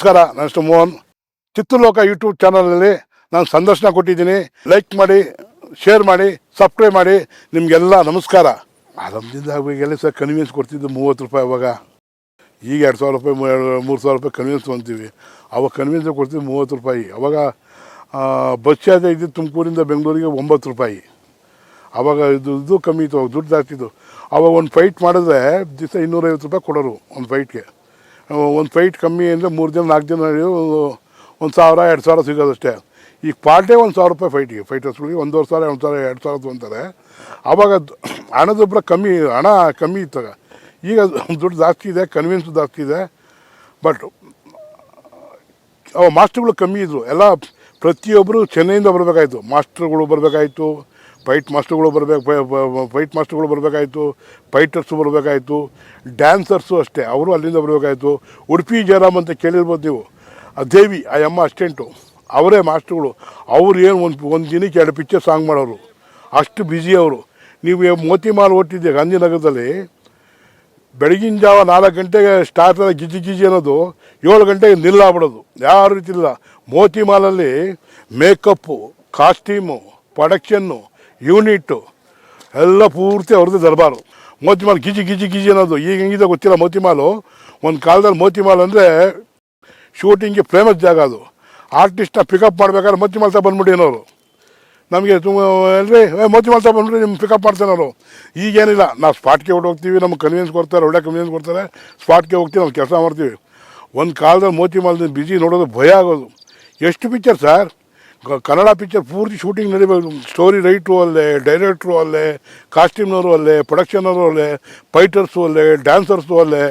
ನಮಸ್ಕಾರ, ನಾನು ಮೋಹನ್. ಚಿತ್ರಲೋಕ ಯೂಟ್ಯೂಬ್ ಚಾನಲಲ್ಲಿ ನಾನು ಸಂದರ್ಶನ ಕೊಟ್ಟಿದ್ದೀನಿ. ಲೈಕ್ ಮಾಡಿ ಶೇರ್ ಮಾಡಿ ಸಬ್ಸ್ಕ್ರೈಬ್ ಮಾಡಿ, ನಿಮಗೆಲ್ಲ ನಮಸ್ಕಾರ. ಆರಂಭದಿಂದ ಎಲ್ಲ ಸರ್ ಕನ್ವೀನ್ಸ್ ಕೊಡ್ತಿದ್ದು ಮೂವತ್ತು ರೂಪಾಯಿ ಅವಾಗ. ಈಗ ಎರಡು ಸಾವಿರ ರೂಪಾಯಿ, ಮೂರು ಸಾವಿರ ರೂಪಾಯಿ ಕನ್ವೀನ್ಸ್ ತೊಗೊತೀವಿ. ಅವಾಗ ಕನ್ವೀನ್ಸ್ ಕೊಡ್ತಿದ್ದು ಮೂವತ್ತು ರೂಪಾಯಿ. ಅವಾಗ ಬಸ್ ಚಾರ್ಜ್ ಇದ್ದಿದ್ದು ತುಮಕೂರಿಂದ ಬೆಂಗಳೂರಿಗೆ ಒಂಬತ್ತು ರೂಪಾಯಿ. ಅವಾಗ ಇದು ಇದು ಕಮ್ಮಿ ಇತ್ತು, ಅವಾಗ ದುಡ್ಡು ಜಾಸ್ತಿ ಇತ್ತು. ಅವಾಗ ಒಂದು ಫೈಟ್ ಮಾಡಿದ್ರೆ ದಿವಸ ಇನ್ನೂರೈವತ್ತು ರೂಪಾಯಿ ಕೊಡೋರು, ಒಂದು ಫೈಟ್ಗೆ ಒಂದು ಫೈಟ್ ಕಮ್ಮಿ ಅಂದರೆ ಮೂರು ದಿನ, ನಾಲ್ಕು ದಿನ ಒಂದು ಸಾವಿರ, ಎರಡು ಸಾವಿರ ಸಿಗೋದಷ್ಟೇ. ಈಗ ಪಾರ್ಟೇ ಒಂದು ಸಾವಿರ ರೂಪಾಯಿ ಫೈಟಿಗೆ ಫೈಟರ್ಸ್ಗಳಿಗೆ ಒಂದೂವರೆ ಸಾವಿರ ಒಂದು ಸಾವಿರ, ಎರಡು ಸಾವಿರ ತೊಗೊತಾರೆ ಆವಾಗ ಹಣದೊಬ್ಬರ ಕಮ್ಮಿ, ಹಣ ಕಮ್ಮಿ ಇತ್ತಾಗ ಈಗ ದುಡ್ಡು ಜಾಸ್ತಿ ಇದೆ ಕನ್ವಿನ್ಸ್ ಜಾಸ್ತಿ ಇದೆ. ಬಟ್ ಅವ ಮಾಸ್ಟ್ರುಗಳು ಕಮ್ಮಿ ಇದ್ದರು ಎಲ್ಲ ಪ್ರತಿಯೊಬ್ಬರು ಚೆನ್ನೈಯಿಂದ ಬರಬೇಕಾಯ್ತು. ಮಾಸ್ಟ್ರುಗಳು ಬರಬೇಕಾಯ್ತು. ಫೈಟ್ ಮಾಸ್ಟರ್ಗಳು ಬರಬೇಕು ಫೈಟ್ ಮಾಸ್ಟರ್ಗಳು ಬರಬೇಕಾಯ್ತು ಫೈಟರ್ಸು ಬರಬೇಕಾಯಿತು ಡ್ಯಾನ್ಸರ್ಸು ಅಷ್ಟೇ, ಅವರು ಅಲ್ಲಿಂದ ಬರಬೇಕಾಯ್ತು. ಉಡುಪಿ ಜಯರಾಮ್ ಅಂತ ಕೇಳಿರ್ಬೋದು ನೀವು. ಆ ದೇವಿ, ಆ ಅಮ್ಮ ಅಸ್ಟೆಂಟು, ಅವರೇ ಮಾಸ್ಟ್ರುಗಳು ಅವರು ಏನು ಒಂದು ಒಂದು ದಿನಕ್ಕೆ ಎರಡು ಪಿಕ್ಚರ್ ಸಾಂಗ್ ಮಾಡೋರು. ಅಷ್ಟು ಬ್ಯುಸಿ ಅವರು. ನೀವು ಮೋತಿಮಾಲ್ ಒಟ್ಟಿದ್ದೆ ಗಾಂಧಿನಗರದಲ್ಲಿ. ಬೆಳಗಿನ ಜಾವ ನಾಲ್ಕು ಗಂಟೆಗೆ ಸ್ಟಾರ್ಟ್ ಗಿಜಿ ಗಿಜಿ ಅನ್ನೋದು, ಏಳು ಗಂಟೆಗೆ ನಿಲ್ಲಾಗ್ಬಿಡೋದು. ಯಾವ ರೀತಿ ಇಲ್ಲ ಮೋತಿ ಮಾಲಲ್ಲಿ ಮೇಕಪ್ಪು ಕಾಸ್ಟ್ಯೂಮು ಪ್ರೊಡಕ್ಷನ್ನು ಯೂನಿಟ್ಟು ಎಲ್ಲ ಪೂರ್ತಿ ಅವ್ರದ್ದು ದರ್ಬಾರು. ಮೋತಿ ಮಾಲ್ ಗಿಜಿ ಗಿಜಿ ಗಿಜಿ ಅನ್ನೋದು. ಈಗ ಹೆಂಗಿದೆ ಗೊತ್ತಿಲ್ಲ ಮೋತಿ ಮಾಲು? ಒಂದು ಕಾಲದಲ್ಲಿ ಮೋತಿ ಮಾಲ್ ಅಂದರೆ ಶೂಟಿಂಗ್ಗೆ ಫೇಮಸ್ ಜಾಗ ಅದು. ಆರ್ಟಿಸ್ಟ್ನ ಪಿಕಪ್ ಮಾಡ್ಬೇಕಾದ್ರೆ ಮೋತಿ ಮಾಲ್ ಬಂದ್ಬಿಡಿ ನಮಗೆ ತುಂಬ ಅಂದರೆ ಮೋತಿ ತಾ ಬಂದ್ಬಿಟ್ಟು ನಿಮ್ಮ ಪಿಕಪ್ ಮಾಡ್ತಾರೆ ಅವರು ಈಗೇನಿಲ್ಲ. ನಾವು ಸ್ಪಾಟ್ಗೆ ಹೊಟ್ಟು ಹೋಗ್ತೀವಿ ನಮ್ಗೆ ಕನ್ವೀನ್ಸ್ ಕೊಡ್ತಾರೆ, ಒಳ್ಳೆ ಕನ್ವೀನ್ಸ್ ಕೊಡ್ತಾರೆ. ಸ್ಪಾಟ್ಗೆ ಹೋಗ್ತೀವಿ, ನಾವು ಕೆಲಸ ಮಾಡ್ತೀವಿ. ಒಂದು ಕಾಲದಲ್ಲಿ ಮೋತಿ ಬಿಜಿ ನೋಡೋದು ಭಯ ಆಗೋದು. ಎಷ್ಟು ಪಿಕ್ಚರ್ ಸರ್ ಕನ್ನಡ ಪಿಕ್ಚರ್ ಪೂರ್ತಿ ಶೂಟಿಂಗ್ ನಡಿಬೇಕು. ಸ್ಟೋರಿ ರೈಟ್ರು ಅಲ್ಲೇ ಡೈರೆಕ್ಟ್ರು ಅಲ್ಲೇ ಕಾಸ್ಟ್ಯೂಮ್ನವರು ಅಲ್ಲೇ ಪ್ರೊಡಕ್ಷನವರು ಅಲ್ಲೇ ಫೈಟರ್ಸು ಅಲ್ಲೇ ಡ್ಯಾನ್ಸರ್ಸು ಅಲ್ಲೇ,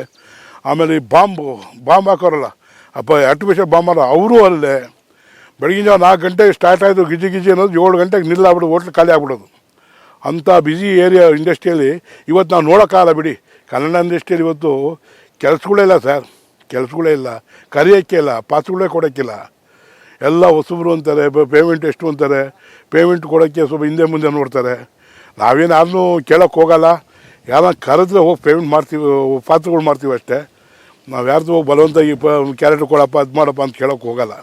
ಆಮೇಲೆ ಈ ಬಾಂಬು, ಬಾಂಬ್ ಹಾಕೋರಲ್ಲ, ಅಪ್ಪ ಆರ್ಟಿಫಿಷಿಯಲ್ ಬಾಂಬ್ ಅಲ್ಲ ಅವರು ಅಲ್ಲೇ. ಬೆಳಗಿನ ಜಾವ ನಾಲ್ಕು ಗಂಟೆಗೆ ಸ್ಟಾರ್ಟ್ ಆಯಿತು, ಗಿಜಿ ಗಿಜಿ ಅನ್ನೋದು ಏಳು ಗಂಟೆಗೆ ನಿಲ್ಲಾಗ್ಬಿಡೋದು ಹೋಟ್ಲ್ ಖಾಲಿ ಆಗ್ಬಿಡೋದು. ಅಂಥ ಬ್ಯುಸಿ ಏರಿಯಾ ಇಂಡಸ್ಟ್ರಿಯಲ್ಲಿ ಇವತ್ತು ನಾವು ನೋಡೋಕ್ಕಾಗಲ್ಲ ಬಿಡಿ. ಕನ್ನಡ ಇಂಡಸ್ಟ್ರಿಯಲ್ಲಿ ಇವತ್ತು ಕೆಲಸಗಳೇ ಇಲ್ಲ ಸರ್ ಕೆಲಸಗಳೇ ಇಲ್ಲ. ಕರೆಯೋಕ್ಕೆ ಇಲ್ಲ ಪಾಸ್ಗಳೇ ಕೊಡೋಕ್ಕಿಲ್ಲ. ಎಲ್ಲ ಹೊಸಬ್ರು ಅಂತಾರೆ ಪೇಮೆಂಟ್ ಎಷ್ಟು ಅಂತಾರೆ ಪೇಮೆಂಟ್ ಕೊಡೋಕ್ಕೆ ಸ್ವಲ್ಪ ಹಿಂದೆ ಮುಂದೆ ನೋಡ್ತಾರೆ. ನಾವೇನು ಕೇಳೋಕೆ ಕೇಳೋಕ್ಕೆ ಹೋಗಲ್ಲ. ಯಾರನ್ನ ಕರೆದ್ರೆ ಹೋಗಿ ಪೇಮೆಂಟ್ ಮಾಡ್ತೀವಿ, ಪಾತ್ರಗಳು ಮಾಡ್ತೀವಿ ಅಷ್ಟೇ. ನಾವು ಯಾರ್ದು ಹೋಗಿ ಬಲವಂತ ಈ ಪ ಕ್ಯಾರೆಕ್ಟರ್ ಕೊಡಪ್ಪ, ಅದು ಮಾಡಪ್ಪ ಅಂತ ಕೇಳೋಕ್ಕೆ ಹೋಗಲ್ಲ.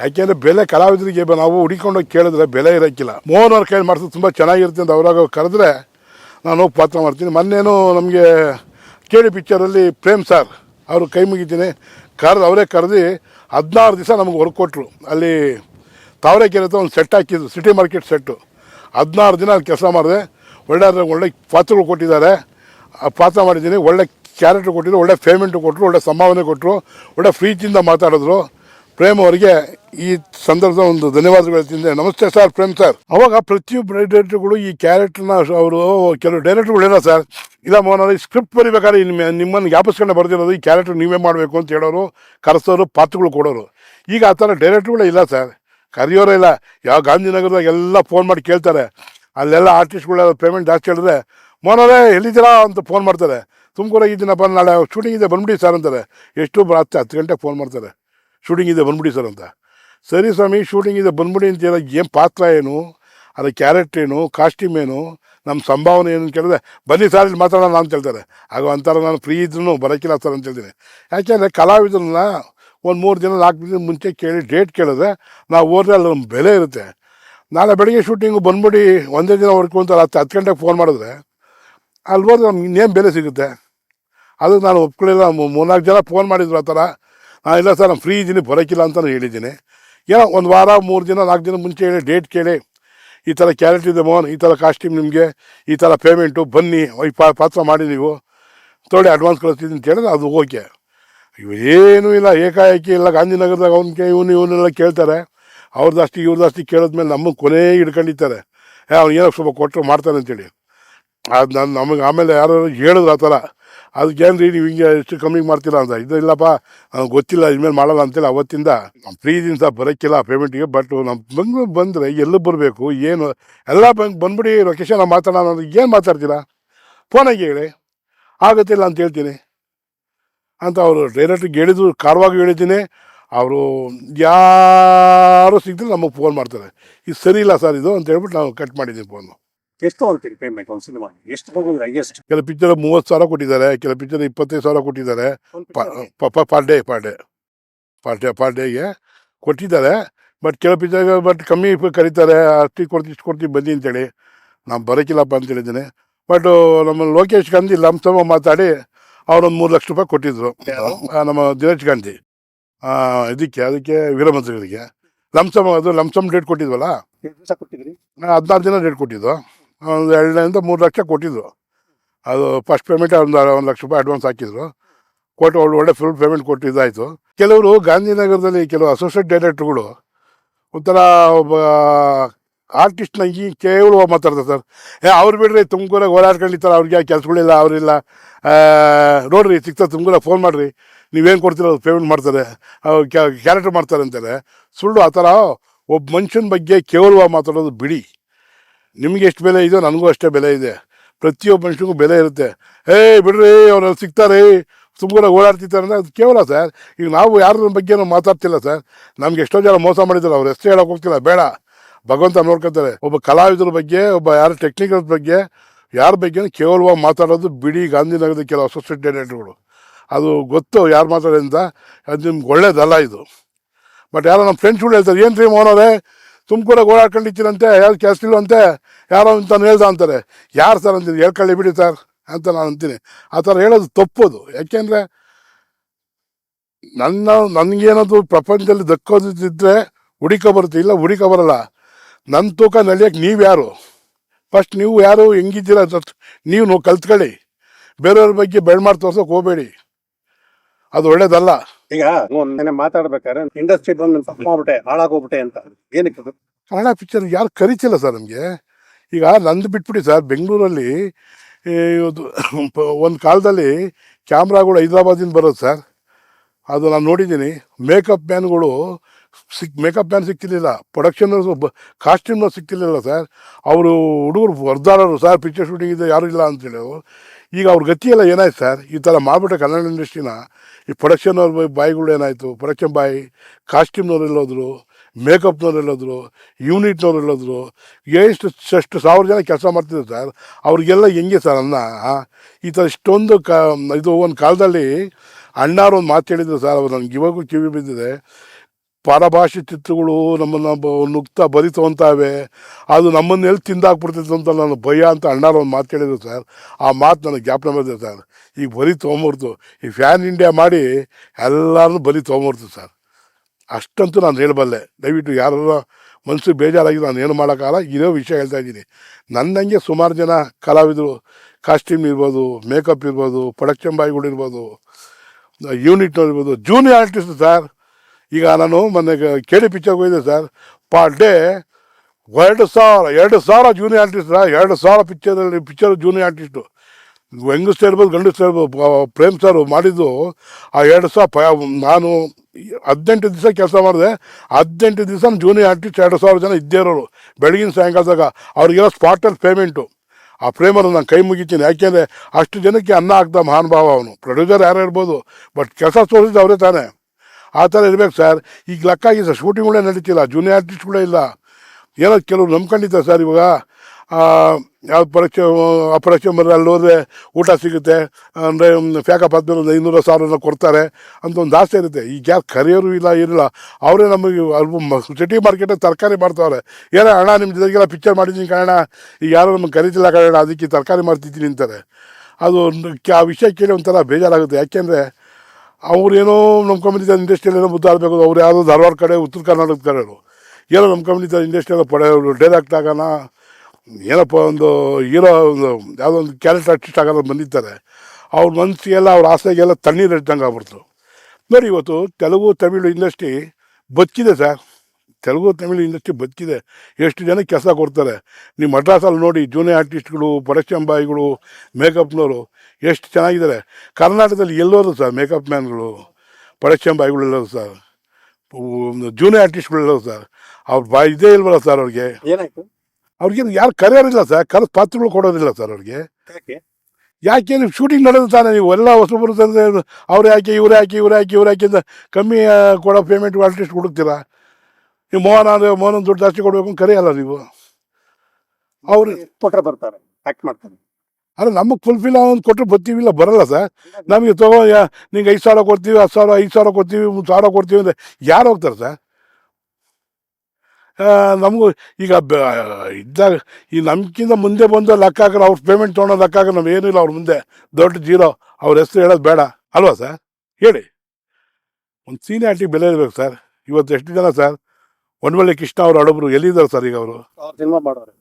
ಯಾಕೆಂದರೆ ಬೆಲೆ ಕಲಾವಿದರಿಗೆ ನಾವು ಹುಡುಕೊಂಡೋಗಿ ಕೇಳಿದ್ರೆ ಬೆಲೆ ಇರೋಕ್ಕಿಲ್ಲ. ಮೋಹನ್ ಅವ್ರ ಕೈಲಿ ಮಾಡಿಸೋದು ತುಂಬ ಚೆನ್ನಾಗಿರುತ್ತೆ ಅಂತ ಅವ್ರಾಗ ಕರೆದ್ರೆ ನಾನು ಹೋಗಿ ಪಾತ್ರ ಮಾಡ್ತೀನಿ. ಮೊನ್ನೇನು ನಮಗೆ ಕೇಳಿ ಪಿಕ್ಚರಲ್ಲಿ ಪ್ರೇಮ್ ಸರ್ ಅವರು ಕೈ ಮುಗಿತೀನಿ. ಕರೆದು ಅವರೇ ಕರೆದು ಹದಿನಾರು ದಿವಸ ನಮಗೆ ವರ್ಕ್ ಕೊಟ್ಟರು ಅಲ್ಲಿ ತಾವರೆಕೆರೆ ಒಂದು ಸೆಟ್ ಹಾಕಿದ್ರು ಸಿಟಿ ಮಾರ್ಕೆಟ್ ಸೆಟ್ಟು ಹದಿನಾರು ದಿನ ಕೆಲಸ ಮಾಡಿದೆ. ಒಳ್ಳೆ ಒಳ್ಳೆ ಪಾತ್ರಗಳು ಕೊಟ್ಟಿದ್ದಾರೆ. ಆ ಪಾತ್ರ ಮಾಡಿದ್ದೀನಿ. ಒಳ್ಳೆ ಕ್ಯಾರೆಕ್ಟರ್ ಕೊಟ್ಟಿದ್ರು, ಒಳ್ಳೆ ಪೇಮೆಂಟು ಕೊಟ್ಟರು ಒಳ್ಳೆ ಸಂಭಾವನೆ ಕೊಟ್ಟರು ಒಳ್ಳೆ ಫ್ರೀಜಿಂದ ಮಾತಾಡಿದ್ರು. ಪ್ರೇಮ್ ಅವರಿಗೆ ಈ ಸಂದರ್ಭದ ಒಂದು ಧನ್ಯವಾದಗಳು ಹೇಳ್ತಿದ್ದೆ. ನಮಸ್ತೆ ಸರ್, ಪ್ರೇಮ್ ಸರ್. ಅವಾಗ ಪ್ರತಿಯೊಬ್ಬ ಡೈರೆಕ್ಟರ್ಗಳು ಈ ಕ್ಯಾರೆಕ್ಟರ್ನ ಅವರು, ಕೆಲವು ಡೈರೆಕ್ಟರ್ಗಳು ಹೇಳೋ ಸರ್, ಇಲ್ಲ ಮೋಹನ್ ಸ್ಕ್ರಿಪ್ಟ್ ಬರಿಬೇಕಾದ್ರೆ ನಿಮ್ಮ ನಿಮ್ಮನ್ನು ಜ್ಞಾಪಿಸ್ಕೊಂಡು ಬರ್ದಿರೋದು, ಈ ಕ್ಯಾರೆಕ್ಟರ್ ನೀವೇ ಮಾಡಬೇಕು ಅಂತ ಹೇಳೋರು, ಕರೆಸೋರು, ಪಾತ್ರಗಳು ಕೊಡೋರು. ಈಗ ಆ ಥರ ಡೈರೆಕ್ಟ್ರುಗಳೇ ಇಲ್ಲ ಸರ್. ಕರೆಯೋರೇ ಇಲ್ಲ. ಯಾವ ಗಾಂಧಿನಗರದಾಗ ಎಲ್ಲ ಫೋನ್ ಮಾಡಿ ಕೇಳ್ತಾರೆ. ಅಲ್ಲೆಲ್ಲ ಆರ್ಟಿಸ್ಟ್ಗಳೆಲ್ಲ ಪೇಮೆಂಟ್ ಜಾಸ್ತಿ ಹೇಳಿದ್ರೆ ಮೋನರೇ ಎಲ್ಲಿದ್ದೀರಾ? ಅಂತ ಫೋನ್ ಮಾಡ್ತಾರೆ. ತುಮಕೂರಾಗಿದ್ದೀನಪ್ಪ ನಾಳೆ ಶೂಟಿಂಗ್ ಇದೆ, ಬಂದ್ಬಿಡಿ ಸರ್, ಅಂತಾರೆ. ಎಷ್ಟು ಹತ್ತು ಹತ್ತು ಗಂಟೆಗೆ ಫೋನ್ ಮಾಡ್ತಾರೆ. ಶೂಟಿಂಗ್ ಇದೆ ಬಂದ್ಬಿಡಿ ಸರ್ ಅಂತ. ಸರಿ, ಸ್ವಾಮಿ ಶೂಟಿಂಗ್ ಇದೆ ಬಂದ್ಬಿಡಿ ಅಂತ ಹೇಳೋ ಏನು ಪಾತ್ರ ಏನು? ಅದರ ಕ್ಯಾರೆಕ್ಟ್ ಏನು? ಕಾಸ್ಟ್ಯೂಮ್ ಏನು? ನಮ್ಮ ಸಂಭಾವನೆ ಏನು ಕೇಳಿದ್ರೆ, ಬನ್ನಿ ಸರ್ ಇಲ್ಲಿ ಮಾತಾಡೋಣ ಅಂತ ಹೇಳ್ತಾರೆ. ಆಗ ಒಂಥರ ನಾನು ಫ್ರೀ ಇದ್ರೂ ಬರೋಕ್ಕಿಲ್ಲ ಸರ್ ಅಂತ ಹೇಳ್ತೀನಿ. ಯಾಕೆಂದರೆ ಕಲಾವಿದರನ್ನ ಒಂದು ಮೂರು ದಿನ, ನಾಲ್ಕು ದಿನ ಮುಂಚೆ ಕೇಳಿ ಡೇಟ್ ಕೇಳಿದ್ರೆ ನಾವು ಹೋದ್ರೆ ಅಲ್ಲಿ ನಮ್ಮ ಬೆಲೆ ಇರುತ್ತೆ. ನಾಳೆ ಬೆಳಗ್ಗೆ ಶೂಟಿಂಗು ಬಂದ್ಬಿಡಿ ಒಂದೇ ದಿನ ವರ್ಕು ಅಂತ ಹತ್ತು ಹತ್ತು ಗಂಟೆಗೆ ಫೋನ್ ಮಾಡಿದ್ರೆ, ಅಲ್ಲಿ ಹೋದ್ರೆ ನಮ್ಗೆ ಇನ್ನೇನು ಬೆಲೆ ಸಿಗುತ್ತೆ? ಅದಕ್ಕೆ ನಾನು ಒಪ್ಕೊಳ್ಳಿಲ್ಲ ಮೂರ್ನಾಲ್ಕು ಜನ ಫೋನ್ ಮಾಡಿದ್ರು ಆ ಥರ. ನಾನು ಇಲ್ಲ ಸರ್, ನಾನು ಫ್ರೀ ಇದ್ದೀನಿ ಬರೋಕ್ಕಿಲ್ಲ ಅಂತ ನಾನು ಹೇಳಿದ್ದೀನಿ. ಏನೋ ಒಂದು ವಾರ, ಮೂರು ದಿನ, ನಾಲ್ಕು ದಿನ ಮುಂಚೆ ಹೇಳಿ ಡೇಟ್ ಕೇಳಿ. ಈ ಥರ ಕ್ಯಾರೆಟ್ ಇದೆ ಮೋಹನ್, ಈ ಥರ ಕಾಸ್ಟ್ಯೂಮ್ ನಿಮಗೆ, ಈ ಥರ ಪೇಮೆಂಟು ಬನ್ನಿ, ಈ ಪಾತ್ರ ಮಾಡಿ ನೀವು. ತೋಡಿ ಅಡ್ವಾನ್ಸ್ ಕಳಿಸ್ತಿದ್ದೀನಿ ಅಂತ ಹೇಳಿದ್ರೆ ಅದು ಓಕೆ ಇವೇನೂ ಇಲ್ಲ, ಏಕಾಏಕಿ ಇಲ್ಲ ಗಾಂಧಿನಗರದಾಗ ಅವ್ನಿಗೆ ಇವನು ಇವನ್ನೆಲ್ಲ ಕೇಳ್ತಾರೆ. ಇವ್ರದ್ದು ಅಷ್ಟು ಕೇಳಿದ್ಮೇಲೆ ನಮಗೆ ಕೊನೆ ಹಿಡ್ಕೊಂಡಿರ್ತಾರೆ. ಅವ್ನು ಏನೋ ಸ್ವಲ್ಪ ಕೊಟ್ಟರು ಮಾಡ್ತಾನೆ ಅಂತೇಳಿ. ಅದು ನಾನು, ನಮಗೆ ಆಮೇಲೆ ಯಾರು ಹೇಳಿದ್ರು ಆ ಥರ ಅದಕ್ಕೇನು ರೀ ನೀವು ಹಿಂಗೆ ಎಷ್ಟು ಕಮ್ಮಿ ಮಾಡ್ತೀರಾ ಅಂತ. ಇದು ಇಲ್ಲಪ್ಪ ನನಗೆ ಗೊತ್ತಿಲ್ಲ, ಇನ್ಮೇಲೆ ಮಾಡಲ್ಲ ಅಂತೇಳಿ ಅವತ್ತಿಂದ ಫ್ರೀ ಸಹ ಬರೋಕ್ಕಿಲ್ಲ ಪೇಮೆಂಟಿಗೆ ಬಟ್ ನಮ್ಮ ಬೆಂಗ್ಳೂರು ಬಂದರೆ ಎಲ್ಲಿ ಬರಬೇಕು, ಏನು, ಎಲ್ಲ ಬಂದು ಬಂದ್ಬಿಡಿ ಲೊಕೇಶನ್ ಮಾತಾಡೋಣ ಅನ್ನೋದು, ಏನು ಮಾತಾಡ್ತೀರಾ? ಫೋನಾಗಿ ಹೇಳಿ. ಆಗುತ್ತಿಲ್ಲ ಅಂತ ಹೇಳ್ತೀನಿ. ಅಂತ ಅವರು ಡೈರೆಕ್ಟ್ರಿಗೆ ಹೇಳಿದ್ರು ಕಾರವಾಗಿ ಹೇಳಿದ್ದೀನಿ. ಅವರು ಯಾರು ಸಿಗ್ತಿಲ್ಲ ನಮಗೆ ಫೋನ್ ಮಾಡ್ತಾರೆ. ಇದು ಸರಿ ಇಲ್ಲ ಸರ್, ಇದು ಅಂತ ಹೇಳ್ಬಿಟ್ಟು ನಾವು ಕಟ್ ಮಾಡಿದ್ದೀನಿ ಫೋನು ಎಷ್ಟು ಅಂತೀರಿ ಪೇಮೆಂಟ್ ಒಂದು ಸಿನಿಮಾ ಎಷ್ಟು ಹೋಗೋದು ಹೈಯೆಸ್ಟ್ ಕೆಲ ಪಿಕ್ಚರ್ ಮೂವತ್ತು ಸಾವಿರ ಕೊಟ್ಟಿದ್ದಾರೆ ಕೆಲ ಪಿಕ್ಚರ್ ಇಪ್ಪತ್ತೈದು ಸಾವಿರ ಕೊಟ್ಟಿದ್ದಾರೆ. Per day per day per day per ಡೇಗೆ ಕೊಟ್ಟಿದ್ದಾರೆ. ಬಟ್ ಕೆಲವು ಪಿಕ್ಚರ್ ಬಟ್ ಕಮ್ಮಿ ಕರೀತಾರೆ ಅಷ್ಟು ಕೊಡ್ತೀವಿ ಇಷ್ಟು ಕೊಡ್ತೀವಿ ಬನ್ನಿ ಅಂತೇಳಿ. ನಾನು ಬರೋಕ್ಕಿಲ್ಲಪ್ಪ ಅಂತ ಹೇಳಿದ್ದೀನಿ. ಬಟ್ ನಮ್ಮ ಲೋಕೇಶ್ ಗಾಂಧಿ ಲಂಸಮ ಮಾತಾಡಿ ಅವ್ರೊಂದು ಮೂರು ಲಕ್ಷ ರೂಪಾಯಿ ಕೊಟ್ಟಿದ್ದರು ನಮ್ಮ ದಿನೇಶ್ ಗಾಂಧಿ. ಇದಕ್ಕೆ ಅದಕ್ಕೆ ವೀರಮಂತ್ರಿಗಳಿಗೆ. ಲಂಸಮ್ ಅದು ಲಂಸಮ್ ಡೇಟ್ ಕೊಟ್ಟಿದ್ವಲ್ಲ? ಹದಿನಾರು ದಿನ ಡೇಟ್ ಕೊಟ್ಟಿದ್ದು. ಒಂದು ಎರಡರಿಂದ ಮೂರು ಲಕ್ಷ ಕೊಟ್ಟಿದ್ರು. ಅದು ಫಸ್ಟ್ ಪೇಮೆಂಟ್ ಒಂದು ಒಂದು ಲಕ್ಷ ರೂಪಾಯಿ ಅಡ್ವಾನ್ಸ್ ಹಾಕಿದ್ರು. ಕೊಟ್ಟು ಒಳ್ಳೆ ಒಳ್ಳೆ ಫುಲ್ ಪೇಮೆಂಟ್ ಕೊಟ್ಟು ಇದಾಯಿತು ಕೆಲವರು ಗಾಂಧಿನಗರದಲ್ಲಿ ಕೆಲವು ಅಸೋಸಿಯೇಟ್ ಡೈರೆಕ್ಟ್ರುಗಳು ಒಂಥರ ಒಬ್ಬ ಆರ್ಟಿಸ್ಟ್ನ ಈ ಕೇವಲ ಮಾತಾಡ್ತಾರೆ ಸರ್. ಏ, ಅವ್ರು ಬಿಡ್ರಿ, ತುಮಕೂರಾಗ ಓಡಾಡ್ಕೊಂಡಿರ್ತಾರೆ ಅವ್ರಿಗೆ ಕೆಲಸಗಳಿಲ್ಲ ಅವರಿಲ್ಲ ನೋಡ್ರಿ ಸಿಗ್ತದೆ ತುಮಕೂರಾಗ ಫೋನ್ ಮಾಡಿರಿ. ನೀವೇನು ಕೊಡ್ತೀರ ಅದು ಪೇಮೆಂಟ್ ಮಾಡ್ತಾರೆ. ಕ್ಯಾರೆಕ್ಟರ್ ಮಾಡ್ತಾರೆ ಅಂತಾರೆ. ಸುಳ್ಳು ಆ ಥರ ಒಬ್ಬ ಮನುಷ್ಯನ ಬಗ್ಗೆ ಕೇವಲವಾಗಿ ಮಾತಾಡೋದು ಬಿಡಿ. ನಿಮಗೆ ಎಷ್ಟು ಬೆಲೆ ಇದೆಯೋ ನನಗೂ ಅಷ್ಟೇ ಬೆಲೆ ಇದೆ. ಪ್ರತಿಯೊಬ್ಬ ಮನುಷ್ಯನಿಗೂ ಬೆಲೆ ಇರುತ್ತೆ. ಏ ಬಿಡ್ರಿ ಅವ್ರು ಸಿಗ್ತಾರೆ. ಸುಮ್ಮನೆ ಓಡಾಡ್ತಿರ್ತಾರೆ ಅಂದರೆ ಅದು ಕೇವಲ ಸರ್, ಈಗ ನಾವು ಯಾರ ಬಗ್ಗೆ ಮಾತಾಡ್ತಿಲ್ಲ ಸರ್. ನಮ್ಗೆ ಎಷ್ಟೋ ಜನ ಮೋಸ ಮಾಡಿದ್ದಾರೆ, ಅವ್ರು ಹೆಸರು ಹೇಳೋಕೆ ಹೋಗ್ತಿಲ್ಲ, ಬೇಡ. ಭಗವಂತ ನೋಡ್ಕೊತಾರೆ ಒಬ್ಬ ಕಲಾವಿದರ ಬಗ್ಗೆ, ಒಬ್ಬ ಯಾರ ಟೆಕ್ನಿಕಲ್ ಬಗ್ಗೆ, ಯಾರ ಬಗ್ಗೆ ಕೇವಲವಾಗಿ ಮಾತಾಡೋದು ಬಿಡಿ ಗಾಂಧಿನಗರದ ಕೆಲವು ಅಸೋಸಿಯೇಟ್ ಅದು ಗೊತ್ತು ಯಾರು ಮಾತಾಡೋದಿಂದ ಅದು ನಿಮ್ಗೆ ಒಳ್ಳೇದಲ್ಲ ಇದು. ಬಟ್ ಯಾರೋ ನಮ್ಮ ಫ್ರೆಂಡ್ಸ್ಗಳು ಹೇಳ್ತಾರೆ ಏನು ರೀ ಮೋನವ್ರೆ ತುಮಕೂರಾಗ ಓಡಾಡ್ಕೊಂಡಿರ್ತೀರಂತೆ ಯಾರು ಕೆಲಸ ಇಲ್ಲವಂತೆ ಯಾರೋ ಅಂತ ಹೇಳ್ದ ಅಂತಾರೆ. ಯಾರು ಸರ್ ಅಂತೀನಿ ಹೇಳ್ಕೊಳ್ಳಿ ಬಿಡಿ ಸರ್ ಅಂತ ನಾನು ಅಂತೀನಿ. ಆ ಥರ ಹೇಳೋದು ತಪ್ಪೋದು ಯಾಕೆಂದರೆ ನನ್ನ ನನಗೇನದು ಪ್ರಪಂಚದಲ್ಲಿ ದಕ್ಕೋದಿದ್ದರೆ ಹುಡಿಕೋ ಬರುತ್ತೆ. ಇಲ್ಲ, ಹುಡಿಕೋ ಬರಲ್ಲ. ನನ್ನ ತೂಕ ನಲಿಯಕ್ಕೆ ನೀವು ಯಾರು? ಫಸ್ಟ್ ನೀವು ಯಾರು? ಹೆಂಗಿದ್ದೀರ? ನೀವು ಕಲ್ತ್ಕೊಳ್ಳಿ. ಬೇರೆಯವ್ರ ಬಗ್ಗೆ ಬೆಳ್ಮಾಡಿ ತೋರ್ಸೋಕೆ ಹೋಗಬೇಡಿ. ಅದು ಒಳ್ಳೇದಲ್ಲ. ಈಗ ಒಂದ್ ಮಾತಾಡ್ಬೇಕಾದ್ರೆ ಇಂಡಸ್ಟ್ರಿ ಬಂದು ತಪ್ಪು ಮಾಡ್ಬಿಟ್ಟೆ ಹಾಳಾಗೋಗ್ಬಿಟ್ಟೆ ಅಂತ. ಏನಕ್ಕೆ ಅದು? ಕನ್ನಡ ಪಿಕ್ಚರ್ ಯಾರು ಕರಿತಿಲ್ಲ ಸರ್ ನಮಗೆ. ಈಗ ನಂದು ಬಿಟ್ಬಿಡಿ ಸರ್ ಬೆಂಗಳೂರಲ್ಲಿ ಒಂದು ಕಾಲದಲ್ಲಿ ಕ್ಯಾಮ್ರಾಗಳು ಹೈದ್ರಾಬಾದಿಂದ ಬರೋದು ಸರ್ ಅದು ನಾನು ನೋಡಿದ್ದೀನಿ. ಮೇಕಪ್ ಮ್ಯಾನ್ಗಳು ಸಿಕ್ ಮೇಕಪ್ ಮ್ಯಾನ್ ಸಿಗ್ತಿರ್ಲಿಲ್ಲ ಪ್ರೊಡಕ್ಷನ್ ಕಾಸ್ಟ್ಯೂಮ್ನ ಸಿಗ್ತಿರ್ಲಿಲ್ಲ ಸರ್ ಅವರು ಹುಡುಗರು ವರ್ದಾರರು ಸರ್ ಪಿಕ್ಚರ್ ಶೂಟಿಂಗ್ ಇದೆ ಯಾರೂ ಇಲ್ಲ ಅಂತೇಳಿ ಈಗ ಅವ್ರ ಗತಿಯೆಲ್ಲ ಏನಾಯ್ತು ಸರ್? ಈ ಥರ ಮಾಡಿಬಿಟ್ಟೆ ಕನ್ನಡ ಇಂಡಸ್ಟ್ರಿನ ಈ ಪ್ರೊಡಕ್ಷನ್ ಅವ್ರ ಬಾಯಿಗಳು ಏನಾಯಿತು? ಪ್ರೊಡಕ್ಷನ್ ಬಾಯಿ ಕಾಸ್ಟ್ಯೂಮ್ನವ್ರು ಎಲ್ಲೋದ್ರು ಮೇಕಪ್ನವ್ರು ಎಲ್ಲೋದ್ರು ಯೂನಿಟ್ನವ್ರು ಎಲ್ಲೋದ್ರು ಎಷ್ಟು ಎಷ್ಟು ಸಾವಿರ ಜನ ಕೆಲಸ ಮಾಡ್ತಿದ್ರು ಸರ್. ಅವ್ರಿಗೆಲ್ಲ ಹೆಂಗೆ ಸರ್ ಅನ್ನ? ಈ ಥರ ಇಷ್ಟೊಂದು ಕ, ಇದು ಒಂದು ಕಾಲದಲ್ಲಿ ಅಣ್ಣಾರು ಒಂದು ಮಾತು ಹೇಳಿದ್ರು ಸರ್ ಅವ್ರು. ನನಗೆ ಇವಾಗೂ ಕಿವಿ ಬಿದ್ದಿದೆ. ಪರಭಾಷೆ ಚಿತ್ರಗಳು ನಮ್ಮನ್ನು ನುಗ್ತಾ ಬರಿತವಂತಾವೆ. ಅದು ನಮ್ಮನ್ನು ಎಲ್ಲಿ ತಿಂದಾಕ್ಬಿಡ್ತಿತ್ತು ಅಂತ ನಾನು ಭಯ ಅಂತ ಅಣ್ಣಾರು ಒಂದು ಮಾತು ಕೇಳಿದ್ರು ಸರ್. ಆ ಮಾತು ನನಗೆ ಜ್ಞಾಪನೆ ಮಾಡಿದೆ ಸರ್. ಈಗ ಬರಿ ತೊಗೊಂಬರ್ತು ಈ ಫ್ಯಾನ್ ಇಂಡಿಯಾ ಮಾಡಿ ಎಲ್ಲರನ್ನೂ ಬಲಿ ತೊಗೊಂಬರ್ತು ಸರ್. ಅಷ್ಟಂತೂ ನಾನು ಹೇಳಬಲ್ಲೆ. ದಯವಿಟ್ಟು ಯಾರು ಮನಸ್ಸಿಗೆ ಬೇಜಾರಾಗಿ ನಾನು ಏನು ಮಾಡೋಕ್ಕಾಗಲ್ಲ, ಇರೋ ವಿಷಯ ಹೇಳ್ತಾ ಇದ್ದೀನಿ. ನನ್ನಂಗೆ ಸುಮಾರು ಜನ ಕಲಾವಿದರು ಕಾಸ್ಟ್ಯೂಮ್ ಇರ್ಬೋದು ಮೇಕಪ್ ಇರ್ಬೋದು ಪ್ರೊಡಕ್ಷನ್ ಬಾಯ್ಗಳು ಇರ್ಬೋದು, ಯೂನಿಟ್ನವ್ರು ಇರ್ಬೋದು ಜೂನಿಯರ್ ಆರ್ಟಿಸ್ಟ್ ಸರ್. ಈಗ ನಾನು ಮೊನ್ನೆ ಕೇಳಿ ಪಿಕ್ಚರ್ಗೆ ಹೋಗಿದ್ದೆ ಸರ್ ಪರ್ ಡೇ ಎರಡು ಸಾವಿರ ಎರಡು ಸಾವಿರ ಜೂನಿಯರ್ ಆರ್ಟಿಸ್ಟ್ ಎರಡು ಸಾವಿರ ಪಿಕ್ಚರಲ್ಲಿ ಪಿಕ್ಚರ್ ಜೂನಿಯರ್ ಆರ್ಟಿಸ್ಟು ಹೆಂಗಸ್ತ ಇರ್ಬೋದು ಗಂಡಸ್ತ ಇರ್ಬೋದು ಪ್ರೇಮ್ ಸರ್ ಮಾಡಿದ್ದು ಆ ಎರಡು ಸಾವಿರ ಪ, ನಾನು ಹದಿನೆಂಟು ದಿವಸ ಕೆಲಸ ಮಾಡಿದೆ. ಹದಿನೆಂಟು ದಿವಸ ಜೂನಿಯರ್ ಆರ್ಟಿಸ್ಟ್ ಎರಡು ಸಾವಿರ ಜನ ಇದ್ದೇ ಇರೋರು. ಬೆಳಗಿನ ಸಾಯಂಕಾಲದಾಗ ಅವ್ರಿಗೆಲ್ಲ ಸ್ಪಾಟಲ್ಲಿ ಪೇಮೆಂಟು ಆ ಪ್ರೇಮರು ನಾನು ಕೈ ಮುಗಿತೀನಿ. ಯಾಕೆಂದರೆ ಅಷ್ಟು ಜನಕ್ಕೆ ಅನ್ನ ಹಾಕ್ದ ಮಹಾನುಭಾವ ಅವನು. ಪ್ರೊಡ್ಯೂಸರ್ ಯಾರು ಇರ್ಬೋದು ಬಟ್ ಕೆಲಸ ತೋರಿಸಿದ್ದು ಅವರೇ ತಾನೇ. ಆ ಥರ ಇರ್ಬೇಕು ಸರ್. ಈಗ ಲೆಕ್ಕ ಆಗಿದೆ ಸರ್ ಶೂಟಿಂಗ್ಗಳೇ ನಡೀತಿಲ್ಲ ಜೂನಿಯರ್ ಆರ್ಟಿಸ್ಟ್ಗಳೇ ಇಲ್ಲ. ಏನೋ ಕೆಲವ್ರು ನಂಬ್ಕೊಂಡಿದ್ದಾರೆ ಸರ್ ಇವಾಗ. ಯಾವ್ದು ಪರೀಕ್ಷೆ, ಅಪರೀಕ್ಷೆ ಬಂದರೆ ಅಲ್ಲಿ ಹೋದ್ರೆ ಊಟ ಸಿಗುತ್ತೆ. ಅಂದರೆ ಫ್ಯಾಕಪ್ ಆದ್ಮೇಲೆ ಒಂದು ಐನೂರು ಸಾವಿರ ಕೊಡ್ತಾರೆ ಅಂತ ಒಂದು ಆಸೆ ಇರುತ್ತೆ. ಈಗ ಯಾರು ಕರೆಯೋರು ಇಲ್ಲ, ಏನಿಲ್ಲ. ಅವರೇ ನಮಗೆ ಸಿಟಿ ಮಾರ್ಕೆಟಲ್ಲಿ ತರಕಾರಿ ಮಾಡ್ತಾವ್ರೆ ಏನೋ ಅಣ್ಣ ನಿಮ್ಮ ಜೊತೆಗೆಲ್ಲ ಪಿಕ್ಚರ್ ಮಾಡಿದ್ದೀನಿ ಕಾರಣ ಈಗ ಯಾರೋ ನಮ್ಗೆ ಕರೀತಿಲ್ಲ ಕಾರಣ ಅದಕ್ಕೆ ತರಕಾರಿ ಮಾಡ್ತಿದ್ದೀನಿ ಅಂತಾರೆ. ಅದು ಆ ವಿಷಯ ಕೇಳಿ ಒಂಥರ ಬೇಜಾರಾಗುತ್ತೆ. ಯಾಕೆಂದರೆ ಅವ್ರೇನೋ ನಮ್ಮ ಇಂಡಸ್ಟ್ರಿಯಲ್ಲಿ ಏನೋ ಮುದ್ದಾಡಬೇಕು ಅವ್ರು ಯಾವುದೋ ಧಾರವಾಡ ಕಡೆ, ಉತ್ತರ ಕರ್ನಾಟಕದ ಕಡೆಯವರು ಏನೋ ನಮ್ಮ ಕಮ್ಯುನಿಟಿ ಇಂಡಸ್ಟ್ರಿಯಲ್ಲ ಪಡೆಯೋರು ಡೈರೆಕ್ಟ್ ಆಗೋಣ ಏನಪ್ಪ ಒಂದು ಹೀರೋ, ಒಂದು ಯಾವುದೋ ಒಂದು ಕ್ಯಾರೆಕ್ಟರ್ ಆರ್ಟಿಸ್ಟ್ ಆಗೋದು ಬಂದಿದ್ದಾರೆ ಅವ್ರ ಮನಸ್ಸಿಗೆಲ್ಲ ಅವ್ರ ಆಸೆಗೆಲ್ಲ ತಣ್ಣೀರು ಇಟ್ಟಂಗೆ ಆಗ್ಬಿಡ್ತು. ನೋಡಿ ಇವತ್ತು ತೆಲುಗು, ತಮಿಳು ಇಂಡಸ್ಟ್ರಿ ಬದುಕಿದೆ ಸರ್. ತೆಲುಗು, ತಮಿಳು ಇಂಡಸ್ಟ್ರಿ ಬದುಕಿದೆ. ಎಷ್ಟು ಜನ ಕೆಲಸ ಕೊಡ್ತಾರೆ. ನೀವು ಮಡ್ರಾಸಲ್ಲಿ ನೋಡಿ ಜೂನಿಯರ್ ಆರ್ಟಿಸ್ಟ್ಗಳು ಪ್ರೊಡಕ್ಷನ್ ಬಾಯ್ಗಳು ಮೇಕಪ್ನವರು ಎಷ್ಟು ಚೆನ್ನಾಗಿದ್ದಾರೆ. ಕರ್ನಾಟಕದಲ್ಲಿ ಎಲ್ಲೋರು ಸರ್ ಮೇಕಪ್ ಮ್ಯಾನ್ಗಳು ಪ್ರೊಡಕ್ಷನ್ ಬಾಯ್ಗಳು ಎಲ್ಲೋರು ಸರ್ ಜೂನಿಯರ್ ಆರ್ಟಿಸ್ಟ್ಗಳೆಲ್ಲರು ಸರ್ ಅವ್ರು ಬಾ ಇದೇ ಇಲ್ವಲ್ಲ ಸರ್ ಅವ್ರಿಗೆ? ಏನಾಯ್ತು? ಅವ್ರಿಗೇನು ಯಾರು ಕರೆಯೋರಿಲ್ಲ ಸರ್ ಕರೆದು ಪಾತ್ರಗಳು ಕೊಡೋದಿಲ್ಲ ಸರ್ ಅವ್ರಿಗೆ. ಯಾಕೆ? ನೀವು ಶೂಟಿಂಗ್ ನಡೆದು ತಾನೆ ನೀವು ಎಲ್ಲ ಹೊಸಬರು ತಂದ್ರೆ ಅವ್ರು ಯಾಕೆ ಇವ್ರು ಯಾಕೆ ಇವ್ರು ಯಾಕೆ ಇವ್ರು ಯಾಕೆ ಅಂತ ಕಮ್ಮಿ ಕೊಡೋ ಪೇಮೆಂಟ್ ಆರ್ಟಿಸ್ಟ್ ಹುಡುಕ್ತೀರಾ? ನೀವು ಮೋಹನ ಅಂದರೆ ಮೋಹನ ದುಡ್ಡು ಜಾಸ್ತಿ ಕೊಡಬೇಕು ಅಂತ ಕರೆಯಲ್ಲ ನೀವು. ಅವರು ಕೊಟ್ರೆ ಬರ್ತಾರೆ ಆ್ಯಕ್ಟ್ ಮಾಡ್ತಾರೆ. ಅಲ್ಲ ನಮಗೆ ಫುಲ್ಫಿಲ್ ಆಗೋದು ಕೊಟ್ಟರೆ ಬರ್ತೀವಿ ಇಲ್ಲ ಬರಲ್ಲ ಸರ್. ನಮಗೆ ತಗೋ ನಿಂಗೆ ಐದು ಸಾವಿರ ಕೊಡ್ತೀವಿ ಹತ್ತು ಸಾವಿರ ಐದು ಸಾವಿರ ಕೊಡ್ತೀವಿ ಮೂರು ಸಾವಿರ ಕೊಡ್ತೀವಿ ಅಂದರೆ ಯಾರು ಹೋಗ್ತಾರೆ ಸರ್? ನಮಗೂ ಈಗ ಬ- ಇದ್ದಾಗ ಈ ನಮ್ಗಿಂತ ಮುಂದೆ ಬಂದು ಲೆಕ್ಕ ಹಾಕೋರು ಅವ್ರ ಪೇಮೆಂಟ್ ತೊಗೊಳೋದು ಲೆಕ್ಕ ಹಾಕೋ ನಮ್ಗೆ ಏನಿಲ್ಲ ಅವ್ರ ಮುಂದೆ. ದೊಡ್ಡ ಜೀರೋ. ಅವ್ರ ಹೆಸರು ಹೇಳೋದು ಬೇಡ. ಅಲ್ವಾ ಸರ್? ಹೇಳಿ. ಒಂದು ಸೀನಿಯಾರಿಟಿ ಬೆಲೆ ಇರಬೇಕು ಸರ್. ಇವತ್ತು ಎಷ್ಟು ಜನ ಸರ್? ಒಂದ್ವಳ್ಳಿ ಕೃಷ್ಣ ಅವರು ಹಡಬ್ರು ಎಲ್ಲಿದ್ದಾರೆ ಸರ್ ಈಗ ಅವರು? ಅವ್ರ ಸಿನಿಮಾ ಮಾಡೋರು.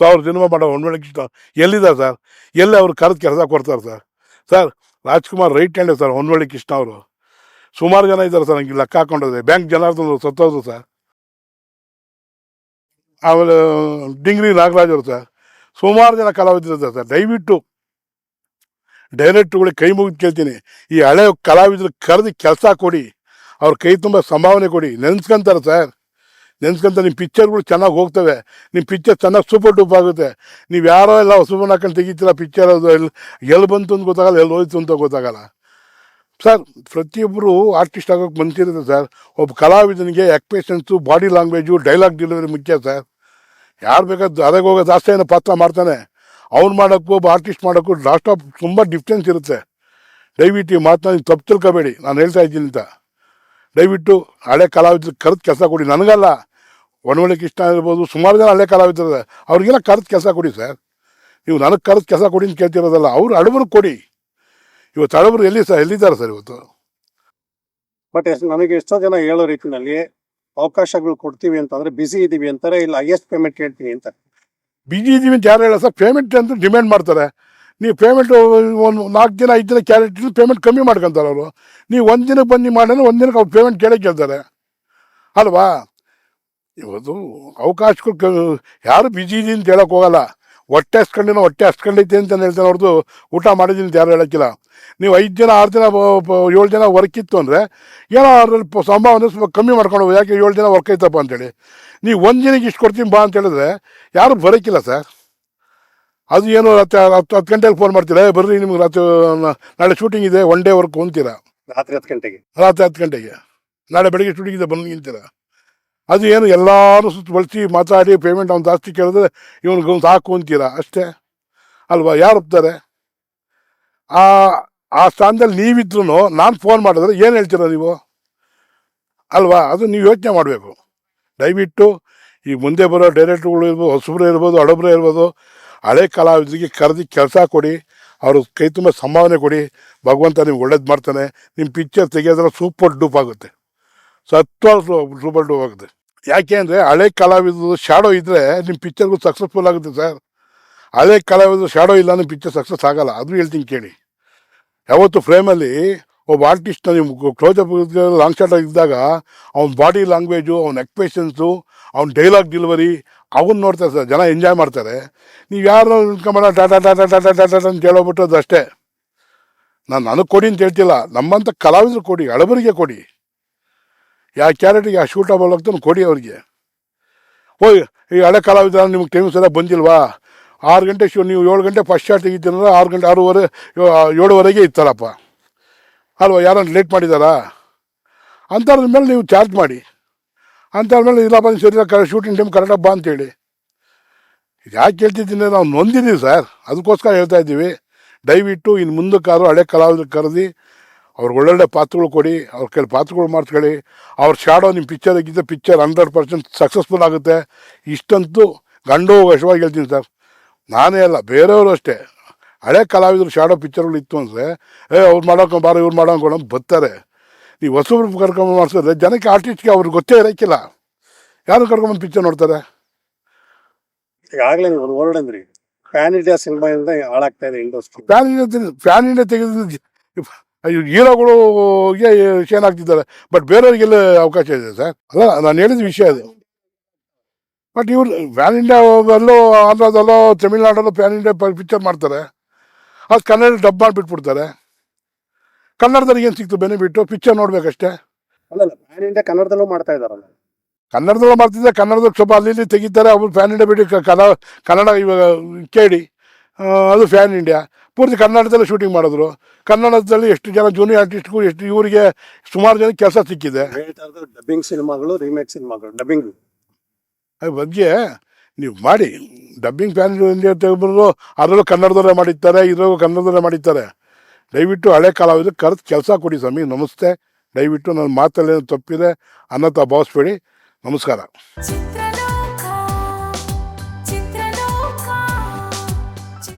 ಸಾವಿರ ಸಿನಿಮಾ ಮಾಡೋ ಒಂಡ್ವಳ್ಳಿ ಕೃಷ್ಣ ಎಲ್ಲಿದ್ದಾರೆ ಸರ್ ಎಲ್ಲಿ ಅವ್ರು ಕರೆದು ಕೆಲಸ ಕೊಡ್ತಾರೆ sir sir Rajkumar right hand sir Honnavalli Krishna ಅವರು. ಸುಮಾರು ಜನ ಇದ್ದಾರೆ ಸರ್ ಹಂಗೆ ಲೆಕ್ಕ ಹಾಕೊಂಡಿದೆ ಬ್ಯಾಂಕ್ ಜನಾರ್ದನ್ ಸತ್ತೋದು ಸರ್ ಆಮೇಲೆ, ಡಿಂಗ್ರಿ ನಾಗರಾಜ್ ಅವರು ಸರ್ ಸುಮಾರು ಜನ ಕಲಾವಿದರು ಸರ್ ದಯವಿಟ್ಟು ಡೈರೆಕ್ಟ್ರುಗಳಿಗೆ ಕೈ ಮುಗಿದು ಕೇಳ್ತೀನಿ. ಈ ಹಳೆ ಕಲಾವಿದ್ರು ಕರೆದು ಕೆಲಸ ಕೊಡಿ. ಅವ್ರ ಕೈ ತುಂಬ ಸಂಭಾವನೆ ಕೊಡಿ. ನೆನ್ಸ್ಕೊಂತಾರೆ ಸರ್ ನೆನ್ಸ್ಕೊಂತ ನಿಮ್ಮ ಪಿಕ್ಚರ್ಗಳು ಚೆನ್ನಾಗಿ ಹೋಗ್ತವೆ. ನಿಮ್ಮ ಪಿಕ್ಚರ್ ಚೆನ್ನಾಗಿ ಸೂಪರ್ ಡೂಪ್ ಆಗುತ್ತೆ. ನೀವು ಯಾರೋ ಎಲ್ಲ ಹೊಸಬನ್ನ ಹಾಕೊಂಡು ತೆಗಿತೀರ ಪಿಕ್ಚರ್ ಅದು ಎಲ್ಲಿ ಎಲ್ಲಿ ಬಂತು ಅಂತ ಗೊತ್ತಾಗಲ್ಲ ಎಲ್ಲಿ ಹೋಯ್ತು ಅಂತ ಗೊತ್ತಾಗಲ್ಲ. ಸರ್ ಪ್ರತಿಯೊಬ್ಬರು ಆರ್ಟಿಸ್ಟ್ ಆಗೋಕೆ ಬಂತಿರುತ್ತೆ ಸರ್. ಒಬ್ಬ ಕಲಾವಿದನಿಗೆ expressions body language dialogue delivery ಮುಖ್ಯ ಸರ್. ಯಾರು ಬೇಕಾದ ಅದಕ್ಕೆ ಹೋಗೋ ದಾಸ್ತಾಯನ ಪಾತ್ರ ಮಾಡ್ತಾನೆ. ಅವ್ನು ಮಾಡೋಕ್ಕೂ, ಒಬ್ಬ ಆರ್ಟಿಸ್ಟ್ ಮಾಡೋಕ್ಕೂ ಲಾಸ್ಟ್ ಆಫ್ ತುಂಬ ಡಿಫ್ರೆನ್ಸ್ ಇರುತ್ತೆ. ದಯವಿಟ್ಟು ಮಾತನ್ನ ತಪ್ಪು ತಿಳ್ಕೊಬೇಡಿ. ನಾನು ಹೇಳ್ತಾ ಇದ್ದೀನಿ ಅಂತ. ದಯವಿಟ್ಟು ಹಳೆ ಕಲಾವಿದ್ರು ಕರೆದು ಕೆಲಸ ಕೊಡಿ. ನನಗಲ್ಲ ಒಣವಳ್ಳಿ ಕೃಷ್ಣ ಇರ್ಬೋದು ಸುಮಾರು ಜನ ಹಳೆ ಕಲಾವಿದ್ರು ಅವ್ರಿಗೆಲ್ಲ ಕರೆದು ಕೆಲಸ ಕೊಡಿ ಸರ್. ನೀವು ನನಗೆ ಕರೆದು ಕೆಲಸ ಕೊಡಿ ಅಂತ ಕೇಳ್ತಿರೋದಲ್ಲ ಅವ್ರು ಹಡಬರು ಕೊಡಿ. ಇವತ್ತು ಹಡಬರು ಎಲ್ಲಿ ಸರ್ ಎಲ್ಲಿದ್ದಾರೆ ಸರ್ ಇವತ್ತು? ಬಟ್ ನನಗೆ ಎಷ್ಟೋ ಜನ ಹೇಳೋ ರೀತಿನಲ್ಲಿ ಅವಕಾಶಗಳು ಕೊಡ್ತೀವಿ ಅಂತಂದ್ರೆ ಬಿಸಿ ಇದ್ದೀವಿ ಅಂತಾರೆ ಇಲ್ಲ ಹೈಯೆಸ್ಟ್ ಪೇಮೆಂಟ್ ಕೇಳ್ತೀನಿ ಅಂತ. ಬಿಜಿ ಇದ್ದೀವಿ ಅಂತ ಯಾರು ಹೇಳ ಸರ್ ಪೇಮೆಂಟ್ ಅಂತ ಡಿಮ್ಯಾಂಡ್ ಮಾಡ್ತಾರೆ. ನೀವು ಪೇಮೆಂಟ್ ಒಂದು ನಾಲ್ಕು ದಿನ, ಐದು ದಿನ ಕ್ಯಾರೆಟ್ ಪೇಮೆಂಟ್ ಕಮ್ಮಿ ಮಾಡ್ಕೊಂತಾರೆ ಅವರು. ನೀವು ಒಂದು ದಿನಕ್ಕೆ ಬಂದು ಮಾಡಿದ್ರೆ ಒಂದು ದಿನಕ್ಕೆ ಅವ್ರು ಪೇಮೆಂಟ್ ಕೇಳೇ ಕೇಳ್ತಾರೆ. ಅಲ್ವಾ? ಇವತ್ತು ಅವಕಾಶಗಳು ಯಾರು ಬಿಜಿ ಇದೀನಿ ಅಂತ ಹೇಳೋಕೆ ಹೋಗಲ್ಲ. ಹೊಟ್ಟೆ ಹಸ್ಕೊಂಡಿನ ಹೊಟ್ಟೆ ಹಸ್ಕೊಂಡೈತೆ ಅಂತ ಹೇಳ್ತಾರೆ ಅವ್ರದ್ದು. ಊಟ ಮಾಡಿದ್ದೀನಿ ಅಂತ ಯಾರು ಹೇಳಕ್ಕಿಲ್ಲ. ನೀವು ಐದು ಜನ ಆರು ಜನ ಏಳು ಜನ ವರ್ಕ್ ಇತ್ತು ಅಂದರೆ ಏನೋ ಅದ್ರಲ್ಲಿ ಸಂಭಾವನೆ ಸ್ವಲ್ಪ ಕಮ್ಮಿ ಮಾಡ್ಕೊಂಡು ಯಾಕೆ ಏಳು ಜನ ವರ್ಕ್ ಐತಪ್ಪ ಅಂತೇಳಿ. ನೀವು ಒಂದು ದಿನಕ್ಕೆ ಇಷ್ಟು ಕೊಡ್ತೀನಿ ಬಾ ಅಂತ ಹೇಳಿದ್ರೆ ಯಾರು ಬರೋಕ್ಕಿಲ್ಲ ಸರ್ ಅದು ಏನು ರಾತ್ರಿ ಹತ್ತು ಹತ್ತು ಗಂಟೆಗೆ ಫೋನ್ ಮಾಡ್ತೀರಾ? "ಏ, ಬರ್ರಿ ನಿಮ್ಗೆ ರಾತ್ರಿ ನಾಳೆ ಶೂಟಿಂಗ್ ಇದೆ ಒನ್ ಡೇ ವರ್ಕ್ ಅಂತೀರಾ? ರಾತ್ರಿ ಹತ್ತು ಗಂಟೆಗೆ. ರಾತ್ರಿ ಹತ್ತು ಗಂಟೆಗೆ. ನಾಳೆ ಬೆಳಿಗ್ಗೆ ಶೂಟಿಂಗ್ ಇದೆ ಬಂದು ನಿಂತೀರ ಅದು ಏನು ಎಲ್ಲರೂ ಸುತ್ತ ಬಳಸಿ ಮಾತಾಡಿ ಪೇಮೆಂಟ್ ಅವ್ನು ಜಾಸ್ತಿ ಕೇಳಿದ್ರೆ ಇವನಿಗೆ ಒಂದು ಸಾಕು ಅಂತೀರಾ? ಅಷ್ಟೇ. ಅಲ್ವಾ? ಯಾರು ಒಪ್ತಾರೆ? ಆ ಆ ಸ್ಥಾನದಲ್ಲಿ ನೀವಿದ್ರು ನಾನು ಫೋನ್ ಮಾಡಿದ್ರೆ ಏನು ಹೇಳ್ತೀರ ನೀವು? ಅಲ್ವಾ? ಅದು ನೀವು ಯೋಚನೆ ಮಾಡಬೇಕು. ದಯವಿಟ್ಟು ಈ ಮುಂದೆ ಬರೋ ಡೈರೆಕ್ಟ್ರುಗಳು ಇರ್ಬೋದು ಹೊಸಬ್ರು ಇರ್ಬೋದು ಹಡಬ್ರು ಇರ್ಬೋದು ಹಳೆ ಕಲಾವಿದರಿಗೆ ಕರೆದು ಕೆಲಸ ಕೊಡಿ, ಅವರು ಕೈ ತುಂಬ ಸಂಭಾವನೆ ಕೊಡಿ. ಭಗವಂತ ನಿಮ್ಗೆ ಒಳ್ಳೇದು ಮಾಡ್ತಾನೆ. ನಿಮ್ಮ ಪಿಕ್ಚರ್ ತೆಗೆಯೋದ್ರೆ ಸೂಪರ್ ಡೂಪ್ ಆಗುತ್ತೆ. ಸತ್ವ ಸೂಪರ್ ಡೂಪ್ ಆಗುತ್ತೆ. ಯಾಕೆ ಅಂದರೆ ಹಳೆ ಕಲಾವಿದರು ಶಾಡೋ ಇದ್ದರೆ ನಿಮ್ಮ ಪಿಕ್ಚರ್ಗೂ ಸಕ್ಸಸ್ಫುಲ್ ಆಗುತ್ತೆ ಸರ್ ಹಳೆ ಕಲಾವಿದ ಶಾಡೋ ಇಲ್ಲ ನಿಮ್ಮ ಪಿಕ್ಚರ್ ಸಕ್ಸಸ್ ಆಗಲ್ಲ. ಅದು ಹೇಳ್ತೀನಿ ಕೇಳಿ. ಯಾವತ್ತು ಫ್ರೇಮಲ್ಲಿ ಒಬ್ಬ ಆರ್ಟಿಸ್ಟ್ನ ನೀವು ಕ್ಲೋಸಪ್ ಲಾಂಗ್ ಶಾಟ್ ಇದ್ದಾಗ, ಅವ್ನ ಬಾಡಿ ಲ್ಯಾಂಗ್ವೇಜು ಅವ್ನ ಎಕ್ಸ್ಪ್ರೆಷನ್ಸು ಅವ್ನ ಡೈಲಾಗ್ ಡೆಲಿವರಿ ಅವನ್ನ ನೋಡ್ತಾರೆ ಸರ್ ಜನ ಎಂಜಾಯ್ ಮಾಡ್ತಾರೆ. ನೀವು ಯಾರು ನಿಂತ್ಕೊಂಬಲ್ಲ ಟಾಟಾ ಟಾಟಾ ಟಾಟಾ ಟಾಟಾ ಅಂತ ಹೇಳೋಬಿಟ್ಟು ಅದು ಅಷ್ಟೇ. ನಾನು ನನಗೆ ಕೊಡಿ ಅಂತ ಹೇಳ್ತಿಲ್ಲ. ನಮ್ಮಂಥ ಕಲಾವಿದರು ಕೊಡಿ, ಹಳಬರಿಗೆ ಕೊಡಿ. ಯಾವ ಕ್ಯಾರೆಟಿಗೆ ಆ ಶೂಟಬಲ್ ಹೋಗ್ತಾನೆ ಕೊಡಿ ಅವ್ರಿಗೆ. ಓಯ್ ಈ ಹಳೆ ಕಲಾವಿದ ನಿಮ್ಗೆ ಟೈಮ್ ಸಲ ಬಂದಿಲ್ವಾ? ಆರು ಗಂಟೆ ಶೂ ನೀವು ಏಳು ಗಂಟೆ ಫಸ್ಟ್ ಶಾರ್ಟ್ ತೆಗಿತೀನಂದ್ರೆ ಆರು ಗಂಟೆ, ಆರೂವರೆ ಏಳುವರೆಗೆ ಇತ್ತಲ್ಲಪ್ಪ ಅಲ್ವಾ ಯಾರನ್ನ ಲೇಟ್ ಮಾಡಿದಾರಾ? ಅಂಥವ್ರ ಮೇಲೆ ನೀವು ಚಾರ್ಜ್ ಮಾಡಿ. ಅಂಥವ್ರ ಆದ್ಮೇಲೆ ಇಲ್ಲ ಬಂದು ಸರಿ ಶೂಟಿಂಗ್ ಟೈಮ್ ಕರೆಕ್ಟಾಗಿ ಬಾ ಅಂತೇಳಿ. ಯಾಕೆ ಕೇಳ್ತಿದ್ದೀನಿ ನಾವು ನೊಂದಿದ್ದೀವಿ ಸರ್ ಅದಕ್ಕೋಸ್ಕರ ಹೇಳ್ತಾ ಇದ್ದೀವಿ. ದಯವಿಟ್ಟು ಇನ್ನು ಮುಂದಕ್ಕಾದ್ರು ಹಳೆ ಕಲಾವಿದ್ರು ಕರೆದಿ, ಅವ್ರಿಗೆ ಒಳ್ಳೊಳ್ಳೆ ಪಾತ್ರಗಳು ಕೊಡಿ, ಅವ್ರ ಕೈಲಿ ಪಾತ್ರಗಳು ಮಾಡಿಸ್ಕೊಳ್ಳಿ. ಅವ್ರ ಶಾಡೋ ನಿಮ್ಮ ಪಿಕ್ಚರ್ ಆಗಿದ್ದ ಪಿಕ್ಚರ್ ಹಂಡ್ರೆಡ್ ಪರ್ಸೆಂಟ್ ಸಕ್ಸಸ್ಫುಲ್ ಆಗುತ್ತೆ. ಇಷ್ಟಂತೂ ಗಂಡು ವಶವಾಗಿ ಹೇಳ್ತೀನಿ ಸರ್ ನಾನೇ ಅಲ್ಲ, ಬೇರೆಯವರು ಅಷ್ಟೇ. ಹಳೆ ಕಲಾವಿದರು ಶಾಡೋ ಪಿಕ್ಚರ್ಗಳು ಇತ್ತು ಅಂದರೆ, ಏ, ಅವ್ರು ಮಾಡೋಕೆ ಬಾರ, ಇವ್ರು ಮಾಡೋಕೆ ಬರ್ತಾರೆ. ನೀವು ಹೊಸಬ್ರು ಕರ್ಕೊಂಡು ಮಾಡಿಸಿದ್ರೆ ಜನಕ್ಕೆ ಆರ್ಟಿಸ್ಟ್ಗೆ ಅವ್ರಿಗೆ ಗೊತ್ತೇ ಇರೋಕ್ಕಿಲ್ಲ. ಯಾರು ಕರ್ಕೊಂಬಂದು ಪಿಕ್ಚರ್ ನೋಡ್ತಾರೆ? ಈಗಾಗಲೇ ಒಂದು ವರ್ಡ್ ಅಂದ್ರಿ. ಪ್ಯಾನ್ ಇಂಡಿಯಾ ಸಿನಿಮಾದಿಂದ ಹಾಳಾಗ್ತಾ ಇದೆ industry pan India pan India ತೆಗೆದು ಹೀರೋಗಳಿಗೆ ಏನಾಗ್ತಿದ್ದಾರೆ ಬಟ್ ಬೇರೆಯವ್ರಿಗೆಲ್ಲ ಅವಕಾಶ ಇದೆ ಸರ್. ಅಲ್ಲ ನಾನು ಹೇಳಿದ ವಿಷಯ ಅದು. ಬಟ್ ಇವ್ರು ಫ್ಯಾನ್ ಇಂಡಿಯಾ ಎಲ್ಲೋ ಆಂಧ್ರದಲ್ಲೋ ತಮಿಳ್ನಾಡಲ್ಲೋ ಫ್ಯಾನ್ ಇಂಡಿಯಾ ಪಿಕ್ಚರ್ ಮಾಡ್ತಾರೆ. ಅದು ಕನ್ನಡ ಡಬ್ ಮಾಡಿಬಿಟ್ಬಿಡ್ತಾರೆ. ಕನ್ನಡದಲ್ಲಿ ಏನು ಸಿಕ್ತು ಬೆನಿಫಿಟ್ಟು? ಪಿಕ್ಚರ್ ನೋಡ್ಬೇಕಷ್ಟೇ. ಅಲ್ಲ ಪ್ಯಾನ್ ಇಂಡಿಯಾ ಕನ್ನಡದಲ್ಲೂ ಮಾಡ್ತಾ ಇದಾರಲ್ಲ ಕನ್ನಡದಲ್ಲೂ ಮಾಡ್ತಿದ್ದೆ ಕನ್ನಡದಲ್ಲಿ ಸ್ವಲ್ಪ ಅಲ್ಲಿ ಇಲ್ಲಿ ತೆಗಿತಾರೆ ಅವ್ರು ಫ್ಯಾನ್ ಇಂಡಿಯಾ ಬಿಟ್ಟು ಕನ್ನಡ ಕನ್ನಡ ಇವಾಗ ಕೇಳಿ. ಅದು ಫ್ಯಾನ್ ಇಂಡಿಯಾ ಪೂರ್ತಿ ಕನ್ನಡದಲ್ಲೇ ಶೂಟಿಂಗ್ ಮಾಡಿದ್ರು. ಕನ್ನಡದಲ್ಲಿ ಎಷ್ಟು ಜನ ಜೂನಿಯರ್ ಆರ್ಟಿಸ್ಟ್ಗಳು ಎಷ್ಟು ಇವರಿಗೆ ಸುಮಾರು ಜನ ಕೆಲಸ ಸಿಕ್ಕಿದೆ. ಡಬ್ಬಿಂಗ್ ಸಿನಿಮಾಗಳು ರೀಮೇಕ್ ಸಿನಿಮಾಗಳು ಡಬ್ಬಿಂಗ್ ಅದ್ರ ಬಗ್ಗೆ ನೀವು ಮಾಡಿ. ಡಬ್ಬಿಂಗ್ ಫ್ಯಾನ್ ಇಂಡಿಯಾ ತೆಗೆದ್ರು ಅದರಲ್ಲೂ ಕನ್ನಡದವರೇ ಮಾಡಿರ್ತಾರೆ ಇದರಲ್ಲೂ ಕನ್ನಡದವರೇ ಮಾಡಿರ್ತಾರೆ. ದಯವಿಟ್ಟು ಹಳೆ ಕಾಲವಿದ್ದು ಕರೆದು ಕೆಲಸ ಕೊಡಿ ಸ್ವಾಮಿ, ನಮಸ್ತೆ. ದಯವಿಟ್ಟು ನನ್ನ ಮಾತಲ್ಲೇನು ತಪ್ಪಿದೆ ಅನ್ನತ ಭಾವಿಸ್ಬೇಡಿ ನಮಸ್ಕಾರ.